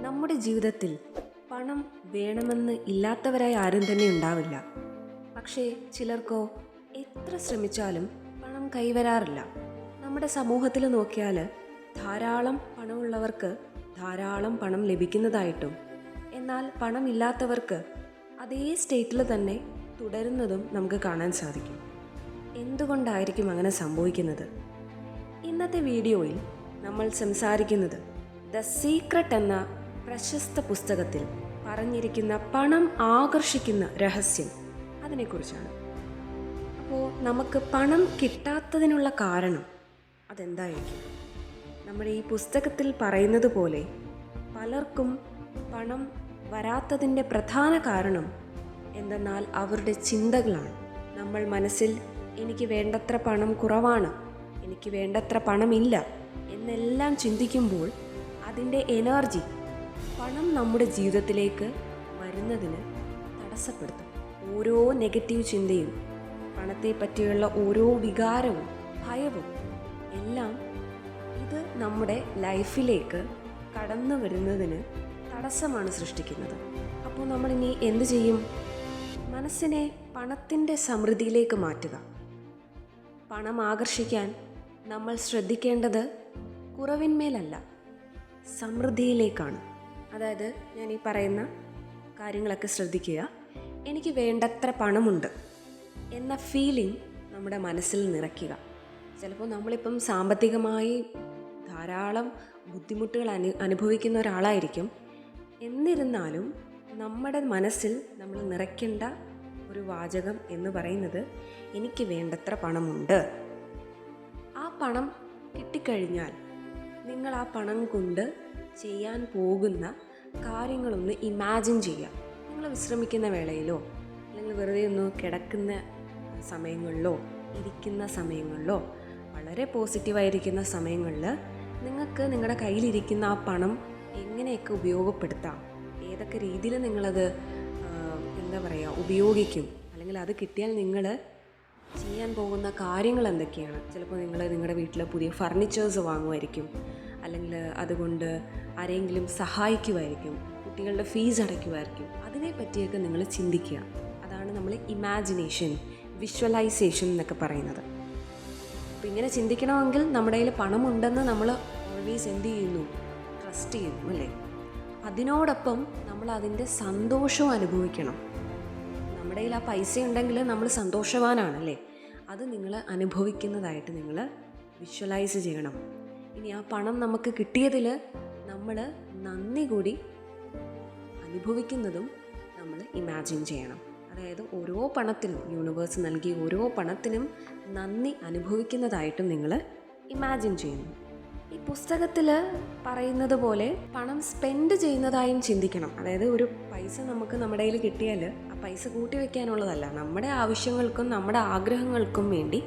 നമ്മുടെ ജീവിതത്തിൽ പണം വേണമെന്ന് ഇല്ലാത്തവരായി ആരും തന്നെ ഉണ്ടാവില്ല. പക്ഷേ ചിലർക്കോ എത്ര ശ്രമിച്ചാലും പണം കൈവരാറില്ല. നമ്മുടെ സമൂഹത്തിൽ നോക്കിയാൽ ധാരാളം പണമുള്ളവർക്ക് ധാരാളം പണം ലഭിക്കുന്നതായിട്ടും എന്നാൽ പണമില്ലാത്തവർക്ക് അതേ സ്റ്റേറ്റിൽ തന്നെ തുടരുന്നതും നമുക്ക് കാണാൻ സാധിക്കും. എന്തുകൊണ്ടായിരിക്കും അങ്ങനെ സംഭവിക്കുന്നത്? ഇന്നത്തെ വീഡിയോയിൽ നമ്മൾ സംസാരിക്കുന്നത് ദ സീക്രട്ട് എന്ന പ്രശസ്ത പുസ്തകത്തിൽ പറഞ്ഞിരിക്കുന്ന പണം ആകർഷിക്കുന്ന രഹസ്യം അതിനെക്കുറിച്ചാണ്. അപ്പോൾ നമുക്ക് പണം കിട്ടാത്തതിനുള്ള കാരണം അതെന്തായിരിക്കും? നമ്മൾ ഈ പുസ്തകത്തിൽ പറയുന്നത് പോലെ പലർക്കും പണം വരാത്തതിന്റെ പ്രധാന കാരണം എന്തെന്നാൽ അവരുടെ ചിന്തകളാണ്. നമ്മൾ മനസ്സിൽ എനിക്ക് വേണ്ടത്ര പണം കുറവാണ് എനിക്ക് വേണ്ടത്ര പണമില്ല എന്നെല്ലാം ചിന്തിക്കുമ്പോൾ അതിന്റെ എനർജി പണം നമ്മുടെ ജീവിതത്തിലേക്ക് വരുന്നതിന് തടസ്സപ്പെടുത്തും. ഓരോ നെഗറ്റീവ് ചിന്തയും പണത്തെ പറ്റിയുള്ള ഓരോ വികാരവും ഭയവും എല്ലാം ഇത് നമ്മുടെ ലൈഫിലേക്ക് കടന്നു വരുന്നതിന് തടസ്സമാണ് സൃഷ്ടിക്കുന്നത്. അപ്പോൾ നമ്മൾ ഇനി എന്ത് ചെയ്യും? മനസ്സിനെ പണത്തിന്റെ സമൃദ്ധിയിലേക്ക് മാറ്റുക. പണം ആകർഷിക്കാൻ നമ്മൾ ശ്രദ്ധിക്കേണ്ടത് കുറവിന്മേലല്ല സമൃദ്ധിയിലേക്കാണ്. അതായത് ഞാൻ ഈ പറയുന്ന കാര്യങ്ങളൊക്കെ ശ്രദ്ധിക്കുക. എനിക്ക് വേണ്ടത്ര പണമുണ്ട് എന്ന ഫീലിംഗ് നമ്മുടെ മനസ്സിൽ നിറയ്ക്കുക. ചിലപ്പോൾ നമ്മളിപ്പം സാമ്പത്തികമായി ധാരാളം ബുദ്ധിമുട്ടുകൾ അനു അനുഭവിക്കുന്ന ഒരാളായിരിക്കും. എന്നിരുന്നാലും നമ്മുടെ മനസ്സിൽ നമ്മൾ നിറയ്ക്കേണ്ട ഒരു വാചകം എന്ന് പറയുന്നത് എനിക്ക് വേണ്ടത്ര പണമുണ്ട്. ആ പണം കിട്ടിക്കഴിഞ്ഞാൽ നിങ്ങൾ ആ പണം കൊണ്ട് ചെയ്യാൻ പോകുന്ന കാര്യങ്ങളൊന്ന് ഇമാജിൻ ചെയ്യുക. നിങ്ങൾ വിശ്രമിക്കുന്ന വേളയിലോ അല്ലെങ്കിൽ വെറുതെ ഒന്ന് കിടക്കുന്ന സമയങ്ങളിലോ ഇരിക്കുന്ന സമയങ്ങളിലോ വളരെ പോസിറ്റീവായിരിക്കുന്ന സമയങ്ങളിൽ നിങ്ങൾക്ക് നിങ്ങളുടെ കയ്യിലിരിക്കുന്ന ആ പണം എങ്ങനെയൊക്കെ ഉപയോഗപ്പെടുത്താം? ഏതൊക്കെ രീതിയിൽ നിങ്ങളത് എന്താ പറയുക ഉപയോഗിക്കും? അല്ലെങ്കിൽ അത് കിട്ടിയാൽ നിങ്ങൾ ചെയ്യാൻ പോകുന്ന കാര്യങ്ങൾ എന്തൊക്കെയാണ്? ചിലപ്പോൾ നിങ്ങൾ നിങ്ങളുടെ വീട്ടിൽ പുതിയ ഫർണിച്ചേഴ്സ് വാങ്ങുമായിരിക്കും. അല്ലെങ്കിൽ അതുകൊണ്ട് ആരെങ്കിലും സഹായിക്കുമായിരിക്കും കുട്ടികളുടെ ഫീസ് അടയ്ക്കുമായിരിക്കും. അതിനെ പറ്റിയൊക്കെ നിങ്ങൾ ചിന്തിക്കുക. അതാണ് നമ്മൾ ഇമാജിനേഷൻ വിഷ്വലൈസേഷൻ എന്നൊക്കെ പറയുന്നത്. അപ്പം ഇങ്ങനെ ചിന്തിക്കണമെങ്കിൽ നമ്മുടെ കയ്യിൽ പണമുണ്ടെന്ന് നമ്മൾ ഓൾവേസ് എന്ത് ചെയ്യുന്നു? ട്രസ്റ്റ് ചെയ്യുന്നു അല്ലേ? അതിനോടൊപ്പം നമ്മൾ അതിന്റെ സന്തോഷവും അനുഭവിക്കണം. നമ്മുടെ കയ്യിൽ ആ പൈസ ഉണ്ടെങ്കിൽ നമ്മൾ സന്തോഷവാനാണല്ലേ അത് നിങ്ങൾ അനുഭവിക്കുന്നതായിട്ട് നിങ്ങൾ വിഷ്വലൈസ് ചെയ്യണം. ഇനി ആ പണം നമുക്ക് കിട്ടിയതിൽ നമ്മൾ നന്ദി കൂടി അനുഭവിക്കുന്നതും നമ്മൾ ഇമാജിൻ ചെയ്യണം. അതായത് ഓരോ പണത്തിനും യൂണിവേഴ്സ് നൽകിയ ഓരോ പണത്തിനും നന്ദി അനുഭവിക്കുന്നതായിട്ടും നിങ്ങൾ ഇമാജിൻ ചെയ്യുന്നു ഈ പുസ്തകത്തിൽ പറയുന്നത് പോലെ പണം സ്പെൻഡ് ചെയ്യുന്നതായും ചിന്തിക്കണം. അതായത് ഒരു പൈസ നമുക്ക് നമ്മുടെ കയ്യിൽ കിട്ടിയാൽ ആ പൈസ കൂട്ടി വെക്കാനുള്ളതല്ല. നമ്മുടെ ആവശ്യങ്ങൾക്കും നമ്മുടെ ആഗ്രഹങ്ങൾക്കും വേണ്ടി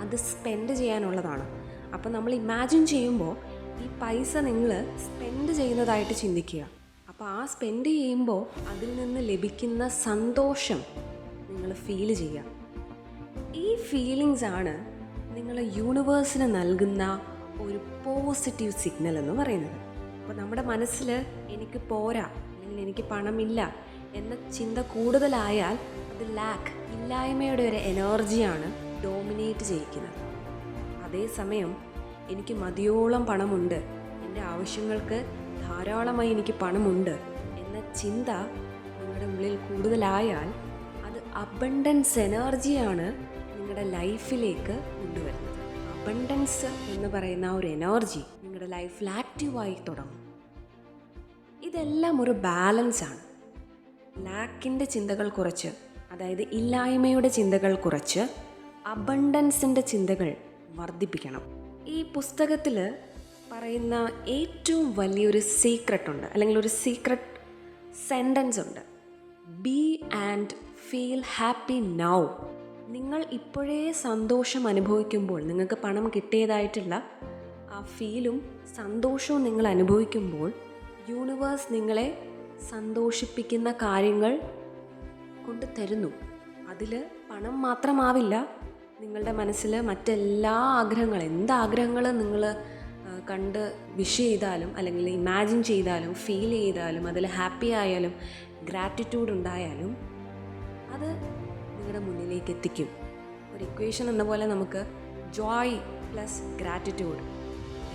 അത് സ്പെൻഡ് ചെയ്യാനുള്ളതാണ്. അപ്പോൾ നമ്മൾ ഇമാജിൻ ചെയ്യുമ്പോൾ ഈ പൈസ നിങ്ങൾ സ്പെൻഡ് ചെയ്യുന്നതായിട്ട് ചിന്തിക്കുക. അപ്പോൾ ആ സ്പെൻഡ് ചെയ്യുമ്പോൾ അതിൽ നിന്ന് ലഭിക്കുന്ന സന്തോഷം നിങ്ങൾ ഫീൽ ചെയ്യുക. ഈ ഫീലിങ്സ് ആണ് നിങ്ങൾ യൂണിവേഴ്സിന് നൽകുന്ന ഒരു പോസിറ്റീവ് സിഗ്നൽ എന്ന് പറയുന്നത്. അപ്പോൾ നമ്മുടെ മനസ്സിൽ എനിക്ക് പോരാ അല്ലെങ്കിൽ എനിക്ക് പണമില്ല എന്ന ചിന്ത കൂടുതലായാൽ അത് ലാക്ക് ഇല്ലായ്മയുടെ ഒരു എനർജിയാണ് ഡോമിനേറ്റ് ചെയ്യിക്കുന്നത്. അതേസമയം എനിക്ക് മതിയോളം പണമുണ്ട്. എന്റെ ആവശ്യങ്ങൾക്ക് ധാരാളമായി എനിക്ക് പണമുണ്ട് എന്ന ചിന്ത നിങ്ങളുടെ ഉള്ളിൽ കൂടുതലായാൽ അത് അബണ്ടൻസ് എനർജിയാണ് നിങ്ങളുടെ ലൈഫിലേക്ക് കൊണ്ടുവരുന്നത്. അബണ്ടൻസ് എന്ന് പറയുന്ന ഒരു എനർജി നിങ്ങളുടെ ലൈഫിൽ ആക്റ്റീവായി തുടങ്ങും. ഇതെല്ലാം ഒരു ബാലൻസ് ആണ്. ലാക്കിന്റെ ചിന്തകൾ കുറച്ച് അതായത് ഇല്ലായ്മയുടെ ചിന്തകൾ കുറച്ച് അബണ്ടൻസിന്റെ ചിന്തകൾ വർദ്ധിപ്പിക്കണം. ഈ പുസ്തകത്തിൽ പറയുന്ന ഏറ്റവും വലിയൊരു സീക്രട്ട് ഉണ്ട്. അല്ലെങ്കിൽ ഒരു സീക്രട്ട് സെന്റൻസ് ഉണ്ട്. Be and feel happy now നിങ്ങൾ ഇപ്പോഴേ സന്തോഷം അനുഭവിക്കുമ്പോൾ നിങ്ങൾക്ക് പണം കിട്ടിയതായിട്ടുള്ള ആ ഫീലും സന്തോഷവും നിങ്ങൾ അനുഭവിക്കുമ്പോൾ യൂണിവേഴ്സ് നിങ്ങളെ സന്തോഷിപ്പിക്കുന്ന കാര്യങ്ങൾ കൊണ്ട് തരുന്നു. അതിൽ പണം മാത്രമാവില്ല നിങ്ങളുടെ മനസ്സിൽ മറ്റെല്ലാ ആഗ്രഹങ്ങളും എന്താഗ്രഹങ്ങൾ നിങ്ങൾ കണ്ട് വിഷ് ചെയ്താലും അല്ലെങ്കിൽ ഇമാജിൻ ചെയ്താലും ഫീൽ ചെയ്താലും അതിൽ ഹാപ്പി ആയാലും ഗ്രാറ്റിറ്റ്യൂഡ് ഉണ്ടായാലും അത് നിങ്ങളുടെ മുന്നിലേക്ക് എത്തിക്കും. ഒരു ഇക്വേഷൻ എന്ന പോലെ നമുക്ക് ജോയ് പ്ലസ് ഗ്രാറ്റിറ്റ്യൂഡ്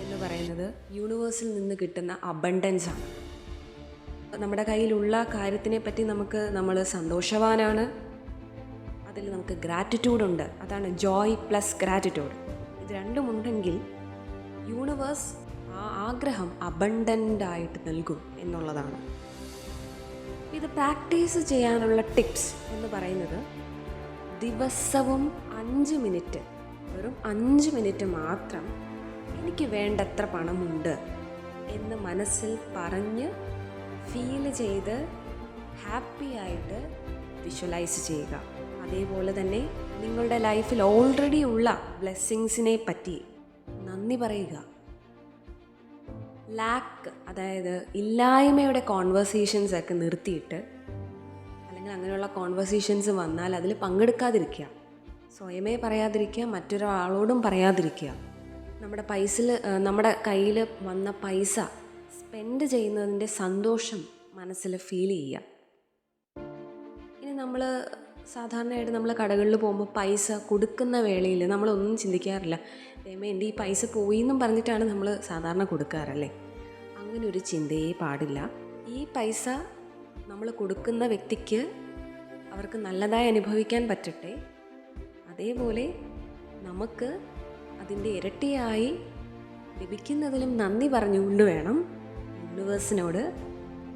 എന്ന് പറയുന്നത് യൂണിവേഴ്സിൽ നിന്ന് കിട്ടുന്ന അബണ്ടൻസ് ആണ്. നമ്മുടെ കയ്യിലുള്ള കാര്യത്തിനെ പറ്റി നമുക്ക് നമ്മൾ സന്തോഷവാനാണ്. അതിൽ നമുക്ക് ഗ്രാറ്റിറ്റ്യൂഡ് ഉണ്ട്. അതാണ് ജോയ് പ്ലസ് ഗ്രാറ്റിറ്റ്യൂഡ് ഇത് രണ്ടുമുണ്ടെങ്കിൽ യൂണിവേഴ്സ് ആ ആഗ്രഹം അബണ്ടന്റ് ആയിട്ട് നൽകും എന്നുള്ളതാണ്. ഇത് പ്രാക്ടീസ് ചെയ്യാനുള്ള ടിപ്സ് എന്ന് പറയുന്നത് ദിവസവും അഞ്ച് മിനിറ്റ് വെറും അഞ്ച് മിനിറ്റ് മാത്രം എനിക്ക് വേണ്ടത്ര പണമുണ്ട് എന്ന് മനസ്സിൽ പറഞ്ഞ് ഫീൽ ചെയ്ത് ഹാപ്പി ആയിട്ട് വിഷ്വലൈസ് ചെയ്യുക. അതേപോലെ തന്നെ നിങ്ങളുടെ ലൈഫിൽ ഓൾറെഡി ഉള്ള ബ്ലെസ്സിങ്സിനെ പറ്റി നന്ദി പറയുക. ലാക്ക് അതായത് ഇല്ലായ്മയുടെ കോൺവെർസേഷൻസ് ഒക്കെ നിർത്തിയിട്ട് അല്ലെങ്കിൽ അങ്ങനെയുള്ള കോൺവെർസേഷൻസ് വന്നാൽ അതിൽ പങ്കെടുക്കാതിരിക്കുക. സ്വയമേ പറയാതിരിക്കുക മറ്റൊരാളോടും പറയാതിരിക്കുക. നമ്മുടെ പൈസയിൽ നമ്മുടെ കയ്യിൽ വന്ന പൈസ സ്പെൻഡ് ചെയ്യുന്നതിന്റെ സന്തോഷം മനസ്സിൽ ഫീൽ ചെയ്യുക. ഇനി നമ്മൾ സാധാരണയായിട്ട് നമ്മൾ കടകളിൽ പോകുമ്പോൾ പൈസ കൊടുക്കുന്ന വേളയിൽ നമ്മളൊന്നും ചിന്തിക്കാറില്ല. ദൈവമേ എന്റെ ഈ പൈസ പോയി എന്നും പറഞ്ഞിട്ടാണ് നമ്മൾ സാധാരണ കൊടുക്കാറല്ലേ? അങ്ങനെ ഒരു ചിന്തയേ പാടില്ല. ഈ പൈസ നമ്മൾ കൊടുക്കുന്ന വ്യക്തിക്ക് അവർക്ക് നല്ലതായി അനുഭവിക്കാൻ പറ്റട്ടെ. അതേപോലെ നമുക്ക് അതിന്റെ ഇരട്ടിയായി ലഭിക്കുന്നതിലും നന്ദി പറഞ്ഞുകൊണ്ട് വേണം യൂണിവേഴ്സിനോട്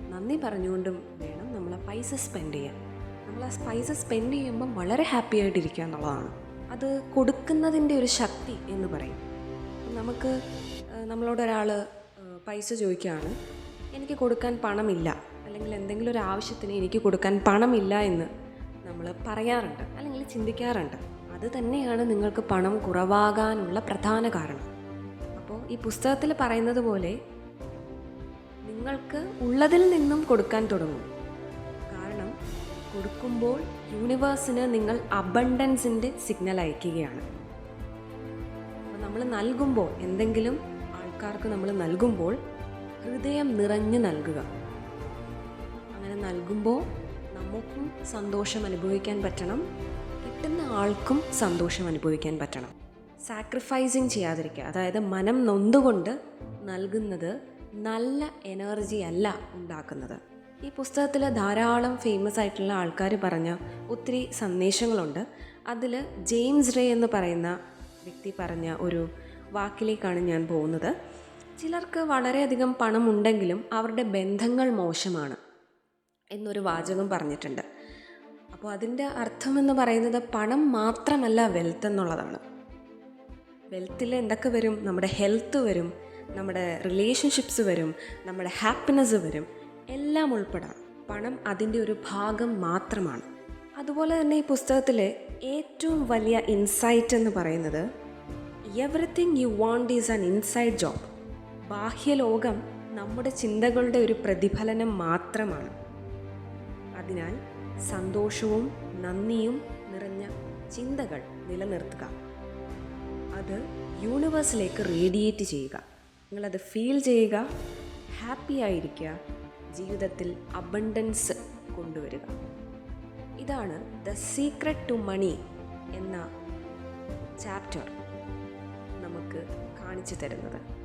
നന്ദി പറഞ്ഞുകൊണ്ടും വേണം നമ്മൾ പൈസ സ്പെൻഡ് ചെയ്യാൻ. നമ്മൾ ആ സ്പൈസ് സ്പെൻഡ് ചെയ്യുമ്പം വളരെ ഹാപ്പി ആയിട്ടിരിക്കുക എന്നുള്ളതാണ്. അത് കൊടുക്കുന്നതിന്റെ ഒരു ശക്തി എന്ന് പറയും. നമുക്ക് നമ്മളോടൊരാൾ പൈസ ചോദിക്കുകയാണ് എനിക്ക് കൊടുക്കാൻ പണമില്ല. അല്ലെങ്കിൽ എന്തെങ്കിലും ഒരു ആവശ്യത്തിന് എനിക്ക് കൊടുക്കാൻ പണമില്ല എന്ന് നമ്മൾ പറയാറുണ്ട്. അല്ലെങ്കിൽ ചിന്തിക്കാറുണ്ട്. അത് തന്നെയാണ് നിങ്ങൾക്ക് പണം കുറവാകാനുള്ള പ്രധാന കാരണം. അപ്പോൾ ഈ പുസ്തകത്തിൽ പറയുന്നത് പോലെ നിങ്ങൾക്ക് ഉള്ളതിൽ നിന്നും കൊടുക്കാൻ തുടങ്ങും. കൊടുക്കുമ്പോൾ യൂണിവേഴ്സിന് നിങ്ങൾ അബണ്ടൻസിന്റെ സിഗ്നൽ അയക്കുകയാണ്. അപ്പോൾ നമ്മൾ നൽകുമ്പോൾ എന്തെങ്കിലും ആൾക്കാർക്ക് നമ്മൾ നൽകുമ്പോൾ ഹൃദയം നിറഞ്ഞു നൽകുക. അങ്ങനെ നൽകുമ്പോൾ നമുക്കും സന്തോഷം അനുഭവിക്കാൻ പറ്റണം. കിട്ടുന്ന ആൾക്കും സന്തോഷം അനുഭവിക്കാൻ പറ്റണം. സാക്രിഫൈസിങ് ചെയ്യാതിരിക്കുക. അതായത് മനം നൊന്തുകൊണ്ട് നൽകുന്നത് നല്ല എനർജി അല്ല ഉണ്ടാക്കുന്നത്. ഈ പുസ്തകത്തിൽ ധാരാളം ഫേമസ് ആയിട്ടുള്ള ആൾക്കാർ പറഞ്ഞ ഒത്തിരി സന്ദേശങ്ങളുണ്ട്. അതിൽ ജെയിംസ് റേ എന്ന് പറയുന്ന വ്യക്തി പറഞ്ഞ ഒരു വാക്കിലേക്കാണ് ഞാൻ പോകുന്നത്. ചിലർക്ക് വളരെയധികം പണമുണ്ടെങ്കിലും അവരുടെ ബന്ധങ്ങൾ മോശമാണ് എന്നൊരു വാചകം പറഞ്ഞിട്ടുണ്ട്. അപ്പോൾ അതിന്റെ അർത്ഥമെന്ന് പറയുന്നത് പണം മാത്രമല്ല വെൽത്ത് എന്നുള്ളതാണ്. വെൽത്തിൽ എന്തൊക്കെ വരും? നമ്മുടെ ഹെൽത്ത് വരും നമ്മുടെ റിലേഷൻഷിപ്സ് വരും നമ്മുടെ ഹാപ്പിനെസ് വരും. എല്ലാം ഉൾപ്പെടാം. പണം അതിന്റെ ഒരു ഭാഗം മാത്രമാണ്. അതുപോലെ തന്നെ ഈ പുസ്തകത്തിലെ ഏറ്റവും വലിയ ഇൻസൈറ്റ് എന്ന് പറയുന്നത് everything you want is an inside job ബാഹ്യലോകം നമ്മുടെ ചിന്തകളുടെ ഒരു പ്രതിഫലനം മാത്രമാണ്. അതിനാൽ സന്തോഷവും നന്ദിയും നിറഞ്ഞ ചിന്തകൾ നിലനിർത്തുക. അത് യൂണിവേഴ്സിലേക്ക് റേഡിയേറ്റ് ചെയ്യുക. നിങ്ങളത് ഫീൽ ചെയ്യുക ഹാപ്പി ആയിരിക്കുക ജീവിതത്തിൽ അബണ്ടൻസ് കൊണ്ടുവരിക. ഇതാണ് ദ സീക്രട്ട് ടു മണി എന്ന ചാപ്റ്റർ നമുക്ക് കാണിച്ചു തരുന്നത്.